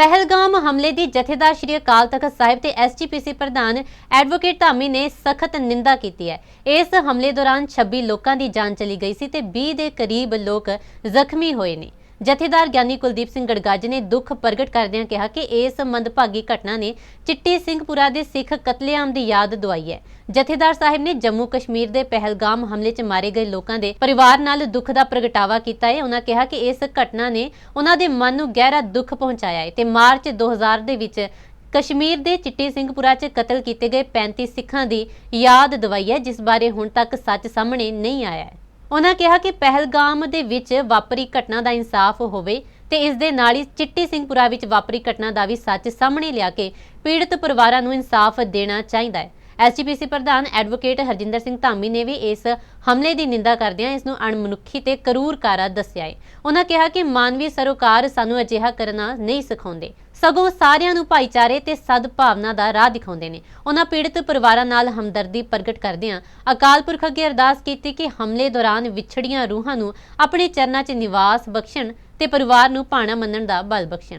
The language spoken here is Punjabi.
ਪਹਿਲਗਾਮ ਹਮਲੇ ਦੀ ਜਥੇਦਾਰ ਸ਼੍ਰੀ ਅਕਾਲ ਤਖਤ ਸਾਹਿਬ ਤੇ ਐਸਜੀਪੀਸੀ ਪ੍ਰਧਾਨ ਐਡਵੋਕੇਟ ਧਾਮੀ ਨੇ ਸਖਤ ਨਿੰਦਾ ਕੀਤੀ ਹੈ। ਇਸ ਹਮਲੇ ਦੌਰਾਨ 26 ਲੋਕਾਂ ਦੀ ਜਾਨ ਚਲੀ ਗਈ ਸੀ ਤੇ 20 ਦੇ ਕਰੀਬ ਲੋਕ ਜ਼ਖਮੀ ਹੋਏ ਨੇ। ਜਥੇਦਾਰ ਗਿਆਨੀ ਕੁਲਦੀਪ ਸਿੰਘ ਗੜਗਾਜ ਨੇ ਦੁੱਖ ਪ੍ਰਗਟ ਕਰਦਿਆਂ ਕਿਹਾ ਕਿ ਇਸ ਮੰਦਭਾਗੀ ਘਟਨਾ ਨੇ ਚਿੱਟੀ ਸਿੰਘਪੁਰਾ ਦੇ ਸਿੱਖ ਕਤਲੇਆਮ ਦੀ ਯਾਦ ਦਿਵਾਈ ਹੈ। ਜਥੇਦਾਰ ਸਾਹਿਬ ਨੇ ਜੰਮੂ ਕਸ਼ਮੀਰ ਦੇ ਪਹਿਲਗਾਮ ਹਮਲੇ 'ਚ ਮਾਰੇ ਗਏ ਲੋਕਾਂ ਦੇ ਪਰਿਵਾਰ ਨਾਲ ਦੁੱਖ ਦਾ ਪ੍ਰਗਟਾਵਾ ਕੀਤਾ ਹੈ। ਉਹਨਾਂ ਕਿਹਾ ਕਿ ਇਸ ਘਟਨਾ ਨੇ ਉਹਨਾਂ ਦੇ ਮਨ ਨੂੰ ਗਹਿਰਾ ਦੁੱਖ ਪਹੁੰਚਾਇਆ ਹੈ ਤੇ ਮਾਰਚ 2000 ਦੇ ਵਿੱਚ ਕਸ਼ਮੀਰ ਦੇ ਚਿੱਟੀ ਸਿੰਘਪੁਰਾ 'ਚ ਕਤਲ ਕੀਤੇ ਗਏ 35 ਸਿੱਖਾਂ ਦੀ ਯਾਦ ਦਿਵਾਈ ਹੈ, ਜਿਸ ਬਾਰੇ ਹੁਣ ਤੱਕ ਸੱਚ ਸਾਹਮਣੇ ਨਹੀਂ ਆਇਆ ਹੈ। ਉਹਨਾਂ ਕਿਹਾ ਕਿ ਪਹਿਲਗਾਮ ਦੇ ਵਿੱਚ ਵਾਪਰੀ ਘਟਨਾ ਦਾ ਇਨਸਾਫ ਹੋਵੇ ਤੇ ਇਸ ਦੇ ਨਾਲ ਹੀ ਚਿੱਟੀ ਸਿੰਘਪੁਰਾ ਵਿੱਚ ਵਾਪਰੀ ਘਟਨਾ ਦਾ ਵੀ ਸੱਚ ਸਾਹਮਣੇ ਲਿਆ ਕੇ ਪੀੜਤ ਪਰਿਵਾਰਾਂ ਨੂੰ ਇਨਸਾਫ ਦੇਣਾ ਚਾਹੀਦਾ ਹੈ। ਐਸਜੀਪੀਸੀ ਪ੍ਰਧਾਨ ਐਡਵੋਕੇਟ ਹਰਜਿੰਦਰ ਸਿੰਘ ਧਾਮੀ ਨੇ ਵੀ ਇਸ ਹਮਲੇ ਦੀ ਨਿੰਦਾ ਕਰਦਿਆਂ ਇਸ ਨੂੰ ਅਣਮਨੁੱਖੀ ਤੇ ਕਰੂਰ ਕਾਰਾ ਦੱਸਿਆ ਹੈ। ਉਹਨਾਂ ਕਿਹਾ ਕਿ ਮਾਨਵੀ ਸਰੋਕਾਰ ਸਾਨੂੰ ਅਜਿਹਾ ਕਰਨਾ ਨਹੀਂ ਸਿਖਾਉਂਦੇ। ਸਗੋਂ ਸਾਰਿਆਂ ਨੂੰ ਭਾਈਚਾਰੇ ਤੇ ਸਦਭਾਵਨਾ ਦਾ ਰਾਹ ਦਿਖਾਉਂਦੇ ਨੇ। ਉਹਨਾਂ ਪੀੜਤ ਪਰਿਵਾਰਾਂ ਨਾਲ ਹਮਦਰਦੀ ਪ੍ਰਗਟ ਕਰਦਿਆਂ ਅਕਾਲ ਪੁਰਖ ਅੱਗੇ ਅਰਦਾਸ ਕੀਤੀ ਕਿ ਹਮਲੇ ਦੌਰਾਨ ਵਿਛੜੀਆਂ ਰੂਹਾਂ ਨੂੰ ਆਪਣੇ ਚਰਨਾਂ 'ਚ ਨਿਵਾਸ ਬਖਸ਼ਣ ਤੇ ਪਰਿਵਾਰ ਨੂੰ ਭਾਣਾ ਮੰਨਣ ਦਾ ਬਲ ਬਖਸ਼ਣ।